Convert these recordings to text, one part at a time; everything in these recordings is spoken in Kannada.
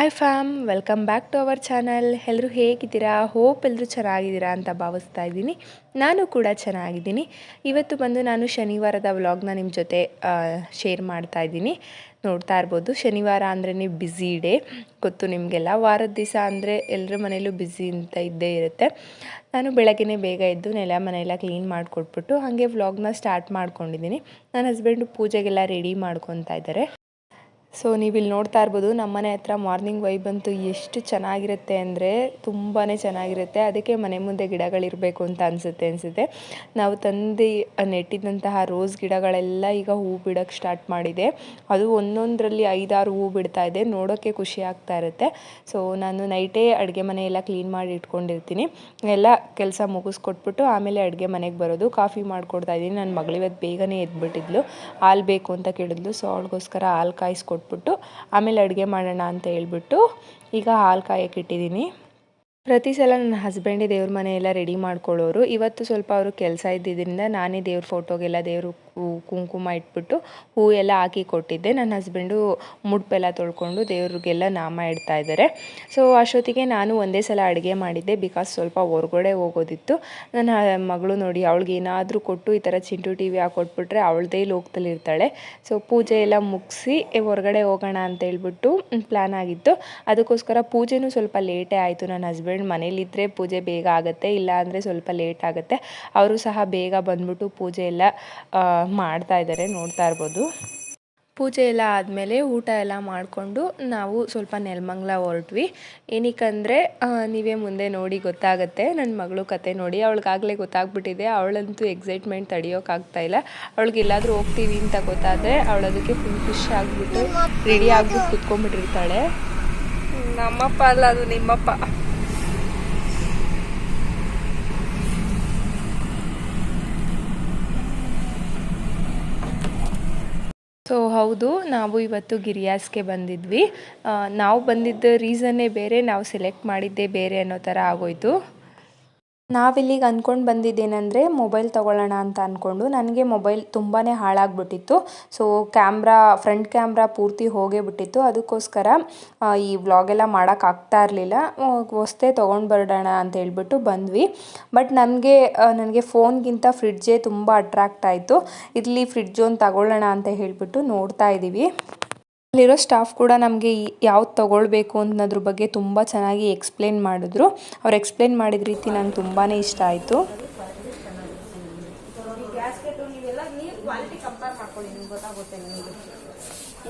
Hi fam welcome back to our channel ಎಲ್ಲರೂ ಹೇಗಿದ್ದೀರಾ? ಹೋಪ್ ಎಲ್ಲರೂ ಚೆನ್ನಾಗಿದ್ದೀರಾ ಅಂತ ಭಾವಿಸ್ತಾ ಇದ್ದೀನಿ. ನಾನು ಕೂಡ ಚೆನ್ನಾಗಿದ್ದೀನಿ. ಇವತ್ತು ಬಂದು ನಾನು ಶನಿವಾರದ ವ್ಲಾಗ್ನ ನಿಮ್ಮ ಜೊತೆ ಶೇರ್ ಮಾಡ್ತಾ ಇದ್ದೀನಿ. ನೋಡ್ತಾ ಇರ್ಬೋದು, ಶನಿವಾರ ಅಂದ್ರೇ ಬ್ಯುಸಿ ಡೇ ಗೊತ್ತು ನಿಮಗೆಲ್ಲ. ವಾರದ ದಿವಸ ಅಂದರೆ ಎಲ್ಲರ ಮನೇಲೂ ಬ್ಯುಸಿ ಅಂತ ಇದ್ದೇ ಇರುತ್ತೆ. ನಾನು ಬೆಳಗ್ಗೆ ಬೇಗ ಎದ್ದು ನೆಲ ಮನೆಯೆಲ್ಲ ಕ್ಲೀನ್ ಮಾಡಿಕೊಟ್ಬಿಟ್ಟು ಹಾಗೆ ವ್ಲಾಗ್ನ ಸ್ಟಾರ್ಟ್ ಮಾಡ್ಕೊಂಡಿದ್ದೀನಿ. ನನ್ನ ಹಸ್ಬೆಂಡು ಪೂಜೆಗೆಲ್ಲ ರೆಡಿ ಮಾಡ್ಕೊತಾ ಇದ್ದಾರೆ. ಸೊ ನೀವು ಇಲ್ಲಿ ನೋಡ್ತಾ ಇರ್ಬೋದು ನಮ್ಮನೆ ಹತ್ರ ಮಾರ್ನಿಂಗ್ ವೈಬ್ ಅಂತೂ ಎಷ್ಟು ಚೆನ್ನಾಗಿರುತ್ತೆ ಅಂದರೆ ತುಂಬಾ ಚೆನ್ನಾಗಿರುತ್ತೆ. ಅದಕ್ಕೆ ಮನೆ ಮುಂದೆ ಗಿಡಗಳಿರಬೇಕು ಅಂತ ಅನಿಸುತ್ತೆ ಅನಿಸುತ್ತೆ. ನಾವು ತಂದು ನೆಟ್ಟಿದ್ದಂತಹ ರೋಸ್ ಗಿಡಗಳೆಲ್ಲ ಈಗ ಹೂ ಬಿಡೋಕ್ಕೆ ಸ್ಟಾರ್ಟ್ ಮಾಡಿದೆ. ಅದು ಒಂದೊಂದರಲ್ಲಿ ಐದಾರು ಹೂ ಬಿಡ್ತಾ ಇದೆ. ನೋಡೋಕ್ಕೆ ಖುಷಿ ಆಗ್ತಾ ಇರುತ್ತೆ. ಸೊ ನಾನು ನೈಟೇ ಅಡುಗೆ ಮನೆ ಎಲ್ಲ ಕ್ಲೀನ್ ಮಾಡಿ ಇಟ್ಕೊಂಡಿರ್ತೀನಿ. ಎಲ್ಲ ಕೆಲಸ ಮುಗಿಸ್ಕೊಟ್ಬಿಟ್ಟು ಆಮೇಲೆ ಅಡುಗೆ ಮನೆಗೆ ಬರೋದು. ಕಾಫಿ ಮಾಡಿಕೊಡ್ತಾ ಇದ್ದೀನಿ. ನನ್ನ ಮಗಳಿವತ್ತು ಬೇಗನೆ ಎದ್ಬಿಟ್ಟಿದ್ಲು. ಹಾಲು ಬೇಕು ಅಂತ ಕೇಳಿದ್ಲು. ಸೊ ಅವಳಿಗೋಸ್ಕರ ಹಾಲು ಕಾಯಿಸ್ಕೊಟ್ಬಿಟ್ಟು ಆಮೇಲೆ ಅಡುಗೆ ಮಾಡೋಣ ಅಂತ ಹೇಳ್ಬಿಟ್ಟು ಈಗ ಹಾಲು ಕಾಯಕ್ಕೆ ಇಟ್ಟಿದ್ದೀನಿ. ಪ್ರತಿ ಸಲ ನನ್ನ ಹಸ್ಬೆಂಡೇ ದೇವ್ರ ಮನೆ ಎಲ್ಲ ರೆಡಿ ಮಾಡ್ಕೊಳ್ಳೋರು. ಇವತ್ತು ಸ್ವಲ್ಪ ಅವರು ಕೆಲಸ ಇದ್ದಿದ್ದರಿಂದ ನಾನೇ ದೇವ್ರ ಫೋಟೋಗೆಲ್ಲ ದೇವರು ಕುಂಕುಮ ಇಟ್ಬಿಟ್ಟು ಹೂ ಎಲ್ಲ ಹಾಕಿ ಕೊಟ್ಟಿದ್ದೆ. ನನ್ನ ಹಸ್ಬೆಂಡು ಮುಡ್ಪೆಲ್ಲ ತೊಳ್ಕೊಂಡು ದೇವ್ರಿಗೆಲ್ಲ ನಾಮ ಇಡ್ತಾ ಇದ್ದಾರೆ. ಸೊ ಅಷ್ಟೊತ್ತಿಗೆ ನಾನು ಒಂದೇ ಸಲ ಅಡುಗೆ ಮಾಡಿದ್ದೆ ಬಿಕಾಸ್ ಸ್ವಲ್ಪ ಹೊರಗಡೆ ಹೋಗೋದಿತ್ತು. ನನ್ನ ಮಗಳು ನೋಡಿ, ಅವಳಿಗೆ ಏನಾದರೂ ಕೊಟ್ಟು ಈ ಥರ ಚಿಂಟು ಟಿ ವಿ ಹಾಕೊಟ್ಬಿಟ್ರೆ ಅವಳದೇ ಲೋಕದಲ್ಲಿ ಇರ್ತಾಳೆ. ಸೊ ಪೂಜೆ ಎಲ್ಲ ಮುಗಿಸಿ ಹೊರಗಡೆ ಹೋಗೋಣ ಅಂತ ಹೇಳ್ಬಿಟ್ಟು ಪ್ಲ್ಯಾನ್ ಆಗಿತ್ತು. ಅದಕ್ಕೋಸ್ಕರ ಪೂಜೆನೂ ಸ್ವಲ್ಪ ಲೇಟೇ ಆಯಿತು. ನನ್ನ ಹಸ್ಬೆಂಡ್ ಮನೇಲಿದ್ದರೆ ಪೂಜೆ ಬೇಗ ಆಗುತ್ತೆ ಇಲ್ಲ ಅಂದರೆ ಸ್ವಲ್ಪ ಲೇಟ್ ಆಗುತ್ತೆ. ಅವರು ಸಹ ಬೇಗ ಬಂದ್ಬಿಟ್ಟು ಪೂಜೆ ಎಲ್ಲ ಮಾಡ್ತಾ ಇದ್ದಾರೆ, ನೋಡ್ತಾ ಇರ್ಬೋದು. ಪೂಜೆ ಎಲ್ಲ ಆದಮೇಲೆ ಊಟ ಎಲ್ಲ ಮಾಡಿಕೊಂಡು ನಾವು ಸ್ವಲ್ಪ ನೆಲಮಂಗ್ಲ ಹೊರಟ್ವಿ. ಏನಕ್ಕಂದರೆ ನೀವೇ ಮುಂದೆ ನೋಡಿ ಗೊತ್ತಾಗುತ್ತೆ. ನನ್ನ ಮಗಳು ಕತೆ ನೋಡಿ. ಅವಳಿಗಾಗಲೇ ಗೊತ್ತಾಗ್ಬಿಟ್ಟಿದೆ. ಅವಳಂತೂ ಎಕ್ಸೈಟ್ಮೆಂಟ್ ತಡಿಯೋಕ್ಕಾಗ್ತಾ ಇಲ್ಲ. ಅವಳಿಗೆ ಎಲ್ಲಾದರೂ ಹೋಗ್ತೀವಿ ಅಂತ ಗೊತ್ತಾದರೆ ಅವಳದಕ್ಕೆ ಫುಲ್ ಖುಷಿ ಆಗಿಬಿಟ್ಟು ರೆಡಿ ಆಗ್ಬಿಟ್ಟು ಕುತ್ಕೊಂಡ್ಬಿಟ್ಟಿರ್ತಾಳೆ. ನಮ್ಮಪ್ಪ ಅಲ್ಲ, ಅದು ನಿಮ್ಮಪ್ಪ. ಸೊ ಹೌದು, ನಾವು ಇವತ್ತು ಗಿರಿಯಾಸ್ಗೆ ಬಂದಿದ್ವಿ. ನಾವು ಬಂದಿದ್ದ ರೀಸನ್ನೇ ಬೇರೆ, ನಾವು ಸೆಲೆಕ್ಟ್ ಮಾಡಿದ್ದೇ ಬೇರೆ ಅನ್ನೋ ಥರ ಆಗೋಯ್ತು. ನಾವಿಲ್ಲಿಗೆ ಅಂದ್ಕೊಂಡು ಬಂದಿದ್ದೇನೆಂದರೆ ಮೊಬೈಲ್ ತೊಗೊಳ್ಳೋಣ ಅಂತ ಅಂದ್ಕೊಂಡು ನನಗೆ ಮೊಬೈಲ್ ತುಂಬಾ ಹಾಳಾಗ್ಬಿಟ್ಟಿತ್ತು. ಸೊ ಕ್ಯಾಮ್ರಾ, ಫ್ರಂಟ್ ಕ್ಯಾಮ್ರಾ ಪೂರ್ತಿ ಹೋಗೇ ಬಿಟ್ಟಿತ್ತು. ಅದಕ್ಕೋಸ್ಕರ ಈ ವ್ಲಾಗೆಲ್ಲ ಮಾಡೋಕ್ಕಾಗ್ತಾ ಇರಲಿಲ್ಲ. ಹೊಸ್ದೇ ತೊಗೊಂಡು ಬರೋಣ ಅಂತ ಹೇಳ್ಬಿಟ್ಟು ಬಂದ್ವಿ. ಬಟ್ ನನಗೆ ನನಗೆ ಫೋನ್ಗಿಂತ ಫ್ರಿಡ್ಜೇ ತುಂಬ ಅಟ್ರಾಕ್ಟ್ ಆಯಿತು. ಇಲ್ಲಿ ಫ್ರಿಡ್ಜ್ ಒಂದು ತಗೊಳ್ಳೋಣ ಅಂತ ಹೇಳಿಬಿಟ್ಟು ನೋಡ್ತಾ ಇದ್ದೀವಿ ಅಲ್ಲಿರೋ ಸ್ಟಾಫ್ ಕೂಡ ನಮಗೆ ಯಾವ್ದು ತೊಗೊಳ್ಬೇಕು ಅನ್ನೋದ್ರ ಬಗ್ಗೆ ತುಂಬ ಚೆನ್ನಾಗಿ ಎಕ್ಸ್ಪ್ಲೇನ್ ಮಾಡಿದ್ರು. ಅವ್ರು ಎಕ್ಸ್ಪ್ಲೇನ್ ಮಾಡಿದ ರೀತಿ ನಂಗೆ ತುಂಬಾ ಇಷ್ಟ ಆಯಿತು.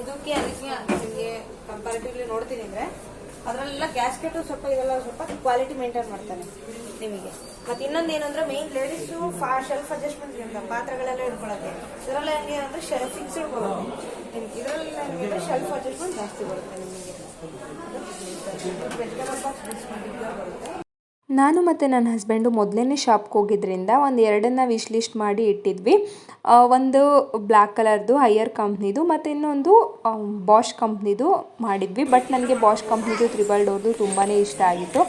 ಇದಕ್ಕೆ ಅದಕ್ಕೆ ನಿಮಗೆ ನೋಡ್ತೀನಿ ಅಂದರೆ, ಅದರಲ್ಲೆಲ್ಲ ಗ್ಯಾಸ್ಕೆಟು ಸ್ವಲ್ಪ ಇದೆಲ್ಲ ಸ್ವಲ್ಪ ಕ್ವಾಲಿಟಿ ಮೇಂಟೈನ್ ಮಾಡ್ತಾನೆ. ನಿಮಗೆ. ಮತ್ತೆ ಇನ್ನೊಂದು ಏನಂದ್ರೆ ಮೇನ್ ಲೇಡೀಸು ಶೆಲ್ಫ್ ಅಡ್ಜಸ್ಟ್ಮೆಂಟ್ ಇರುತ್ತೆ ಪಾತ್ರೆಗಳೆಲ್ಲ ಇಟ್ಕೊಳ್ಳೋಕೆ ಇದರಲ್ಲಿ ಹೆಂಗೆ ಅಂದ್ರೆ ಶೆಲ್ ಫಿಕ್ಸ್ಡ್ ಬರುತ್ತೆ ಇದರಲ್ಲಿ ಶೆಲ್ಫ್ ಅಡ್ಜಸ್ಟ್ಮೆಂಟ್ ಜಾಸ್ತಿ ಬರುತ್ತೆ ನಿಮಗೆ. ನಾನು ಮತ್ತು ನನ್ನ ಹಸ್ಬೆಂಡು ಮೊದಲನೇ ಶಾಪ್ಗೆ ಹೋಗಿದ್ರಿಂದ ಒಂದು ಎರಡನ್ನ ವಿಶ್ ಲಿಸ್ಟ್ ಮಾಡಿ ಇಟ್ಟಿದ್ವಿ. ಒಂದು ಬ್ಲ್ಯಾಕ್ ಕಲರ್ದು ಹೈಯರ್ ಕಂಪ್ನಿದು ಮತ್ತು ಇನ್ನೊಂದು ಬಾಷ್ ಕಂಪ್ನಿದು ಮಾಡಿದ್ವಿ. ಬಟ್ ನನಗೆ ಬಾಷ್ ಕಂಪ್ನಿದು ತ್ರಿಬಲ್ ಡೋರ್ದು ತುಂಬಾ ಇಷ್ಟ ಆಗಿತ್ತು.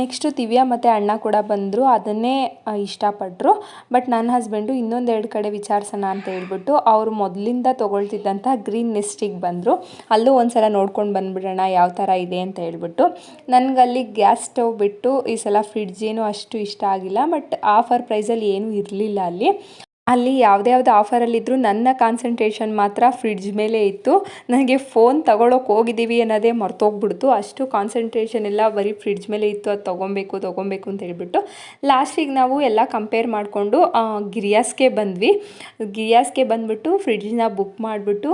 ನೆಕ್ಸ್ಟು ದಿವ್ಯಾ ಮತ್ತು ಅಣ್ಣ ಕೂಡ ಬಂದರು, ಅದನ್ನೇ ಇಷ್ಟಪಟ್ಟರು ಬಟ್ ನನ್ನ ಹಸ್ಬೆಂಡು ಇನ್ನೊಂದೆರಡು ಕಡೆ ವಿಚಾರಿಸೋಣ ಅಂತ ಹೇಳ್ಬಿಟ್ಟು ಅವರು ಮೊದಲಿಂದ ತೊಗೊಳ್ತಿದ್ದಂಥ ಗ್ರೀನ್ ನೆಸ್ಟಿಗೆ ಬಂದರು. ಅಲ್ಲೂ ಒಂದು ಸಲ ನೋಡ್ಕೊಂಡು ಬಂದುಬಿಡೋಣ ಯಾವ ಥರ ಇದೆ ಅಂತ ಹೇಳ್ಬಿಟ್ಟು. ನನಗಲ್ಲಿ ಗ್ಯಾಸ್ ಸ್ಟವ್ ಬಿಟ್ಟು ಈ ಸಲ ಫ್ರಿಡ್ಜ್ ಏನು ಅಷ್ಟು ಇಷ್ಟ ಆಗಿಲ್ಲ ಬಟ್ ಆಫರ್ ಪ್ರೈಸಲ್ಲಿ ಏನೂ ಇರಲಿಲ್ಲ ಅಲ್ಲಿ. ಅಲ್ಲಿ ಯಾವುದೇ ಯಾವ್ದು ಆಫರಲ್ಲಿದ್ದರೂ ನನ್ನ ಕಾನ್ಸಂಟ್ರೇಷನ್ ಮಾತ್ರ ಫ್ರಿಡ್ಜ್ ಮೇಲೆ ಇತ್ತು. ನನಗೆ ಫೋನ್ ತಗೊಳ್ಳೋಕೆ ಹೋಗಿದ್ದೀವಿ ಅನ್ನೋದೇ ಮರ್ತೋಗ್ಬಿಡ್ತು. ಅಷ್ಟು ಕಾನ್ಸಂಟ್ರೇಷನ್ ಎಲ್ಲ ಬರೀ ಫ್ರಿಡ್ಜ್ ಮೇಲೆ ಇತ್ತು. ಅದು ತೊಗೊಬೇಕು ತೊಗೊಬೇಕು ಅಂತ ಹೇಳ್ಬಿಟ್ಟು. ಲಾಸ್ಟಿಗೆ ನಾವು ಎಲ್ಲ ಕಂಪೇರ್ ಮಾಡಿಕೊಂಡು ಗಿರಿಯಾಸ್ಗೆ ಬಂದ್ವಿ. ಗಿರಿಯಾಸ್ಗೆ ಬಂದುಬಿಟ್ಟು ಫ್ರಿಡ್ಜ್ನ ಬುಕ್ ಮಾಡಿಬಿಟ್ಟು,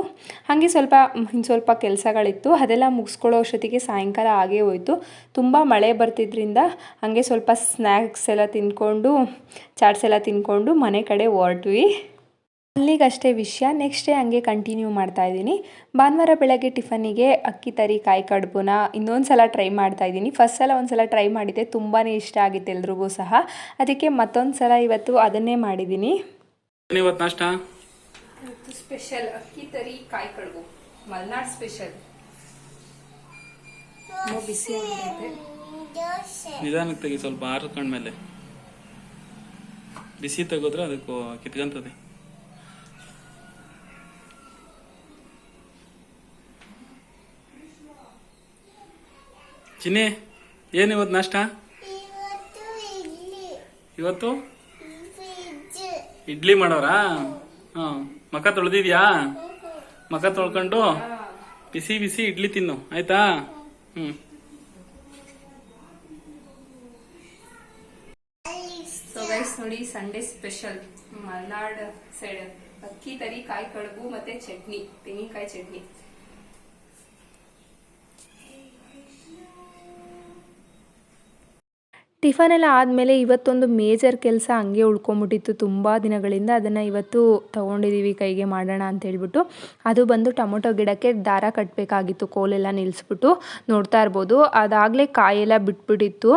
ಹಾಗೆ ಸ್ವಲ್ಪ ಇನ್ನು ಸ್ವಲ್ಪ ಕೆಲಸಗಳಿತ್ತು. ಅದೆಲ್ಲ ಮುಗಿಸ್ಕೊಳ್ಳೋ ಅಷ್ಟೊತ್ತಿಗೆ ಸಾಯಂಕಾಲ ಆಗೇ ಹೋಯಿತು. ತುಂಬ ಮಳೆ ಬರ್ತಿದ್ರಿಂದ ಹಾಗೆ ಸ್ವಲ್ಪ ಸ್ನ್ಯಾಕ್ಸ್ ಎಲ್ಲ ತಿಂದ್ಕೊಂಡು ಚಾಟ್ಸ್ ಎಲ್ಲ ತಿಂದ್ಕೊಂಡು ಮನೆ ಕಡೆ ಹೊರಟ್ವಿ ಅಲ್ಲಿಗಷ್ಟೇ ವಿಷಯ. ನೆಕ್ಸ್ಟ್ ಡೇ ಹಂಗೆ ಕಂಟಿನ್ಯೂ ಮಾಡ್ತಾ ಇದ್ದೀನಿ. ಭಾನುವಾರ ಬೆಳಗ್ಗೆ ಟಿಫನಿಗೆ ಅಕ್ಕಿ ತರಿ ಕಾಯಿ ಕಡುಬುನ ಇನ್ನೊಂದು ಸಲ ಟ್ರೈ ಮಾಡ್ತಾ ಇದ್ದೀನಿ. ಫಸ್ಟ್ ಸಲ ಒಂದು ಸಲ ಟ್ರೈ ಮಾಡಿದ್ದೆ ತುಂಬಾ ಇಷ್ಟ ಆಗಿತ್ತು ಎಲ್ರಿಗೂ ಸಹ. ಅದಕ್ಕೆ ಮತ್ತೊಂದು ಸಲ ಇವತ್ತು ಅದನ್ನೇ ಮಾಡಿದ್ದೀನಿ. ಸ್ಪೆಷಲ್ ಅಕ್ಕಿ ತರಿ ಕಾಯಿ ಕಡುಬು. ಮಲ್ನಾಡ್ ಸ್ಪೆಷಲ್ ಬಿಸಿ ನಿಧಾನಕ್ಕೆ ತೆಗಿ ಸ್ವಲ್ಪ ಆರ್ಕೊಂಡ್ಮೇಲೆ ಬಿಸಿ ತೆಗೆದ್ರೆ ಅದಕ್ಕೂ ಕಿತ್ಕೊಂತದೆ. ಚಿನ್ನಿ ಏನು ಇವತ್ತು ನಾಷ್ಟ? ಇವತ್ತು ಇಡ್ಲಿ. ಮಾಡೋರಾ? ಹಾಂ ಮಕ ತೊಳೆದಿದ್ಯಾ? ಮಖ ತೊಳ್ಕೊಂಡು ಬಿಸಿ ಬಿಸಿ ಇಡ್ಲಿ ತಿನ್ನು ಆಯ್ತಾ? ಹ್ಞೂ ಸೊ ಗೈಸ್ ನೋಡಿ ಸಂಡೇ ಸ್ಪೆಷಲ್ ಮಲ್ನಾಡ್ ಸೈಡ್ ಅಕ್ಕಿ, ತರಿ, ಕಾಯಿ, ಕಡುಬು ಮತ್ತೆ ಚಟ್ನಿ, ತೆಂಗಿನಕಾಯಿ ಚಟ್ನಿ. ಟಿಫನ್ ಎಲ್ಲ ಆದಮೇಲೆ ಇವತ್ತೊಂದು ಮೇಜರ್ ಕೆಲಸ ಹಂಗೆ ಉಳ್ಕೊಂಬಿಟ್ಟಿತ್ತು. ತುಂಬ ದಿನಗಳಿಂದ ಅದನ್ನು ಇವತ್ತು ತೊಗೊಂಡಿದ್ದೀವಿ ಕೈಗೆ ಮಾಡೋಣ ಅಂತ ಹೇಳ್ಬಿಟ್ಟು. ಅದು ಬಂದು ಟೊಮೊಟೊ ಗಿಡಕ್ಕೆ ದಾರ ಕಟ್ಟಬೇಕಾಗಿತ್ತು ಕೋಲೆಲ್ಲ ನಿಲ್ಲಿಸ್ಬಿಟ್ಟು ನೋಡ್ತಾ ಇರ್ಬೋದು. ಅದಾಗಲೇ ಕಾಯೆಲ್ಲ ಬಿಟ್ಬಿಟ್ಟಿತ್ತು.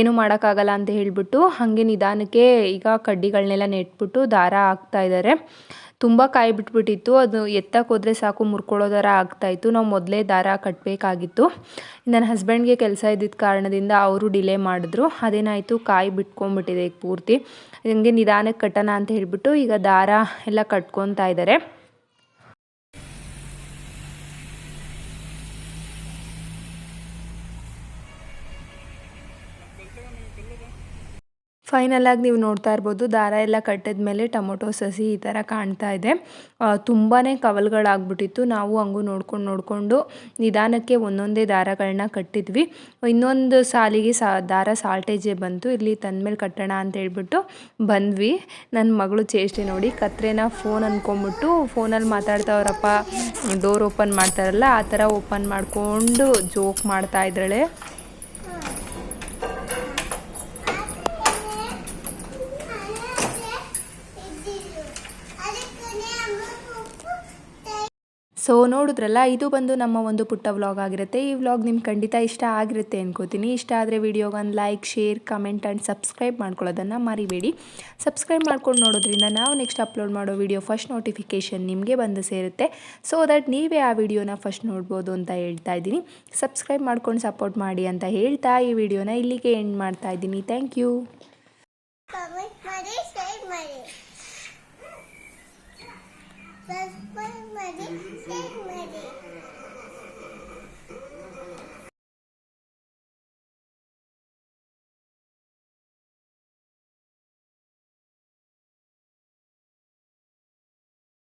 ಏನು ಮಾಡೋಕ್ಕಾಗಲ್ಲ ಅಂತ ಹೇಳಿಬಿಟ್ಟು ಹಾಗೆ ನಿಧಾನಕ್ಕೆ ಈಗ ಕಡ್ಡಿಗಳನ್ನೆಲ್ಲ ನೆಟ್ಬಿಟ್ಟು ದಾರ ಹಾಕ್ತಾ ಇದ್ದಾರೆ. ತುಂಬ ಕಾಯಿ ಬಿಟ್ಬಿಟ್ಟಿತ್ತು ಅದು ಎತ್ತಕ್ಕೆ ಹೋದರೆ ಸಾಕು ಮುರ್ಕೊಳ್ಳೋ ಥರ ಆಗ್ತಾಯಿತ್ತು ನಾವು ಮೊದಲೇ ದಾರ ಕಟ್ಟಬೇಕಾಗಿತ್ತು ನನ್ನ ಹಸ್ಬೆಂಡ್ಗೆ ಕೆಲಸ ಇದ್ದಿದ್ದ ಕಾರಣದಿಂದ ಅವರು ಡಿಲೇ ಮಾಡಿದ್ರು. ಅದೇನಾಯಿತು? ಕಾಯಿ ಬಿಟ್ಕೊಂಡ್ಬಿಟ್ಟಿದೆ ಈಗ ಪೂರ್ತಿ. ಹಂಗೆ ನಿಧಾನಕ್ಕೆ ಕಟ್ಟೋಣ ಅಂತ ಹೇಳಿಬಿಟ್ಟು ಈಗ ದಾರ ಎಲ್ಲ ಕಟ್ಕೊತಾ ಇದ್ದಾರೆ. ಫೈನಲ್ ಆಗಿ ನೀವು ನೋಡ್ತಾ ಇರ್ಬೋದು, ದಾರ ಎಲ್ಲ ಕಟ್ಟಿದ ಮೇಲೆ ಟೊಮೊಟೊ, ಸಸಿ ಈ ಥರ ಕಾಣ್ತಾ ಇದೆ. ತುಂಬಾ ಕವಲ್ಗಳಾಗ್ಬಿಟ್ಟಿತ್ತು. ನಾವು ಹಂಗೂ ನೋಡ್ಕೊಂಡು ನೋಡಿಕೊಂಡು ನಿಧಾನಕ್ಕೆ ಒಂದೊಂದೇ ದಾರಗಳನ್ನ ಕಟ್ಟಿದ್ವಿ. ಇನ್ನೊಂದು ಸಾಲಿಗೆ ಸಾ, ದಾರ ಸಾಲ್ಟೇಜೇ ಬಂತು. ಇಲ್ಲಿ ತಂದಮೇಲೆ ಕಟ್ಟೋಣ ಅಂತ ಹೇಳ್ಬಿಟ್ಟು ಬಂದ್ವಿ. ನನ್ನ ಮಗಳು ಚೇಷ್ಟೆ ನೋಡಿ ಕತ್ರೆನ ಫೋನ್ ಅಂದ್ಕೊಂಬಿಟ್ಟು ಫೋನಲ್ಲಿ ಮಾತಾಡ್ತಾವ್ರಪ್ಪ ಡೋರ್ ಓಪನ್ ಮಾಡ್ತಾರಲ್ಲ, ಆ ಥರ ಓಪನ್ ಮಾಡಿಕೊಂಡು ಜೋಕ್ ಮಾಡ್ತಾ ಇದ್ದಾಳೆ. ಸೊ ನೋಡಿದ್ರಲ್ಲ, ಇದು ಬಂದು ನಮ್ಮ ಒಂದು ಪುಟ್ಟ ವ್ಲಾಗ್ ಆಗಿರುತ್ತೆ. ಈ ವ್ಲಾಗ್ ನಿಮ್ಗೆ ಖಂಡಿತ ಇಷ್ಟ ಆಗಿರುತ್ತೆ ಅನ್ಕೋತೀನಿ. ಇಷ್ಟ ಆದರೆ ವಿಡಿಯೋಗೊಂದು like share comment and subscribe ಮಾಡ್ಕೊಳ್ಳೋದನ್ನು ಮರಿಬೇಡಿ. ಸಬ್ಸ್ಕ್ರೈಬ್ ಮಾಡ್ಕೊಂಡು ನೋಡೋದ್ರಿಂದ ನಾವು ನೆಕ್ಸ್ಟ್ ಅಪ್ಲೋಡ್ ಮಾಡೋ ವಿಡಿಯೋ ಫಸ್ಟ್ ನೋಟಿಫಿಕೇಷನ್ ನಿಮಗೆ ಬಂದು ಸೇರುತ್ತೆ. ಸೊ ದಟ್ ನೀವೇ ಆ ವಿಡಿಯೋನ ಫಸ್ಟ್ ನೋಡ್ಬೋದು ಅಂತ ಹೇಳ್ತಾ ಇದ್ದೀನಿ. ಸಬ್ಸ್ಕ್ರೈಬ್ ಮಾಡ್ಕೊಂಡು ಸಪೋರ್ಟ್ ಮಾಡಿ ಅಂತ ಹೇಳ್ತಾ ಈ ವಿಡಿಯೋನ ಇಲ್ಲಿಗೆ ಎಂಡ್ ಮಾಡ್ತಾ ಇದ್ದೀನಿ. ಥ್ಯಾಂಕ್ ಯು ಕಮೆಂಟ್ ಮಾಡಿ ಶೇರ್ ಮಾಡಿ ಸಬ್ಸ್ಕ್ರೈಬ್ ಮಾಡಿ ಶೇರ್ ಮಾಡಿ